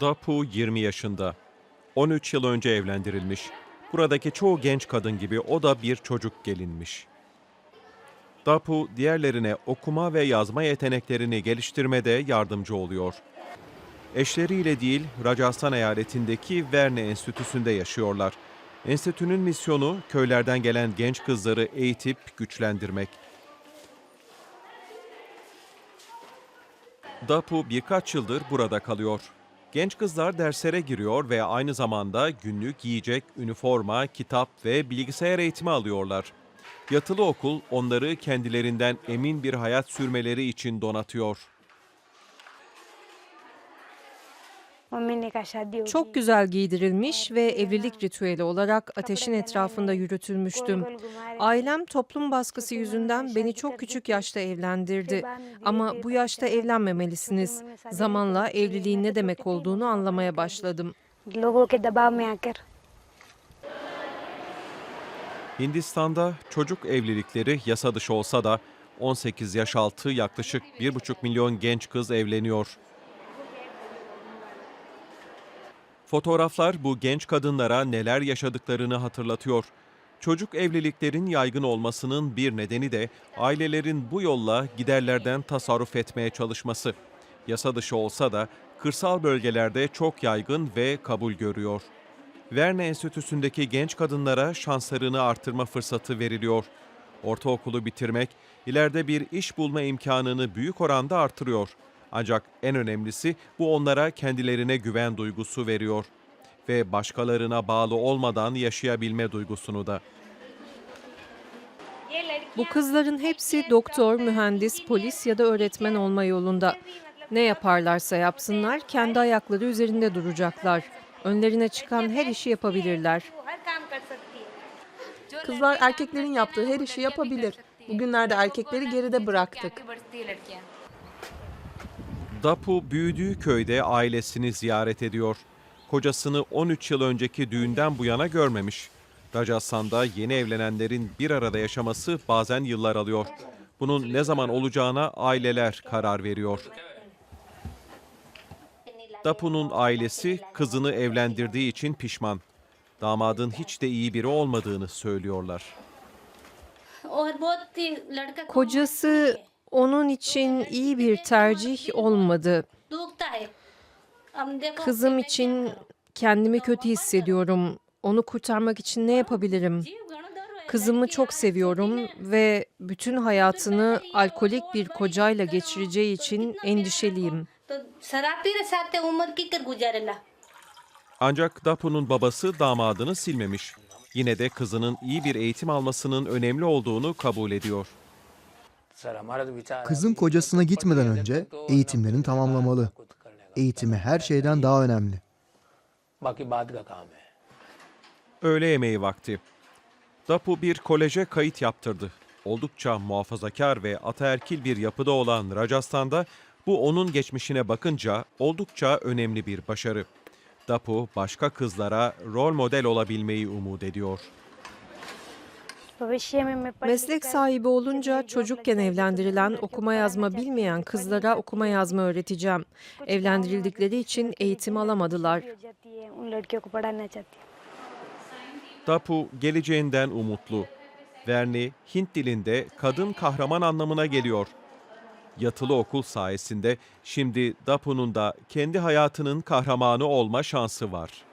Dapu 20 yaşında. 13 yıl önce evlendirilmiş. Buradaki çoğu genç kadın gibi o da bir çocuk gelinmiş. Dapu diğerlerine okuma ve yazma yeteneklerini geliştirmede yardımcı oluyor. Eşleriyle değil, Rajasthan eyaletindeki Verne Enstitüsü'nde yaşıyorlar. Enstitünün misyonu köylerden gelen genç kızları eğitip güçlendirmek. Dapu birkaç yıldır burada kalıyor. Genç kızlar derslere giriyor ve aynı zamanda günlük yiyecek, üniforma, kitap ve bilgisayar eğitimi alıyorlar. Yatılı okul onları kendilerinden emin bir hayat sürmeleri için donatıyor. Çok güzel giydirilmiş ve evlilik ritüeli olarak ateşin etrafında yürütülmüştüm. Ailem toplum baskısı yüzünden beni çok küçük yaşta evlendirdi. Ama bu yaşta evlenmemelisiniz. Zamanla evliliğin ne demek olduğunu anlamaya başladım. Hindistan'da çocuk evlilikleri yasa dışı olsa da 18 yaş altı yaklaşık 1,5 milyon genç kız evleniyor. Fotoğraflar bu genç kadınlara neler yaşadıklarını hatırlatıyor. Çocuk evliliklerin yaygın olmasının bir nedeni de ailelerin bu yolla giderlerden tasarruf etmeye çalışması. Yasa dışı olsa da kırsal bölgelerde çok yaygın ve kabul görüyor. Verne Enstitüsü'ndeki genç kadınlara şanslarını artırma fırsatı veriliyor. Ortaokulu bitirmek, ileride bir iş bulma imkanını büyük oranda artırıyor. Ancak en önemlisi bu onlara kendilerine güven duygusu veriyor ve başkalarına bağlı olmadan yaşayabilme duygusunu da. Bu kızların hepsi doktor, mühendis, polis ya da öğretmen olma yolunda. Ne yaparlarsa yapsınlar kendi ayakları üzerinde duracaklar. Önlerine çıkan her işi yapabilirler. Kızlar erkeklerin yaptığı her işi yapabilir. Bugünlerde erkekleri geride bıraktık. Dapu büyüdüğü köyde ailesini ziyaret ediyor. Kocasını 13 yıl önceki düğünden bu yana görmemiş. Rajasthan'da yeni evlenenlerin bir arada yaşaması bazen yıllar alıyor. Bunun ne zaman olacağına aileler karar veriyor. Dapu'nun ailesi kızını evlendirdiği için pişman. Damadın hiç de iyi biri olmadığını söylüyorlar. Kocası onun için iyi bir tercih olmadı. Kızım için kendimi kötü hissediyorum. Onu kurtarmak için ne yapabilirim? Kızımı çok seviyorum ve bütün hayatını alkolik bir kocayla geçireceği için endişeliyim. Ancak Dapu'nun babası damadını silmemiş. Yine de kızının iyi bir eğitim almasının önemli olduğunu kabul ediyor. Kızım kocasına gitmeden önce eğitimlerini tamamlamalı. Eğitimi her şeyden daha önemli. Öğle yemeği vakti. Dapu bir koleje kayıt yaptırdı. Oldukça muhafazakar ve ataerkil bir yapıda olan Rajasthan'da bu onun geçmişine bakınca oldukça önemli bir başarı. Dapu başka kızlara rol model olabilmeyi umut ediyor. Meslek sahibi olunca çocukken evlendirilen okuma yazma bilmeyen kızlara okuma yazma öğreteceğim. Evlendirildikleri için eğitim alamadılar. Tapu geleceğinden umutlu. Verni Hint dilinde kadın kahraman anlamına geliyor. Yatılı okul sayesinde şimdi Dapu'nun da kendi hayatının kahramanı olma şansı var.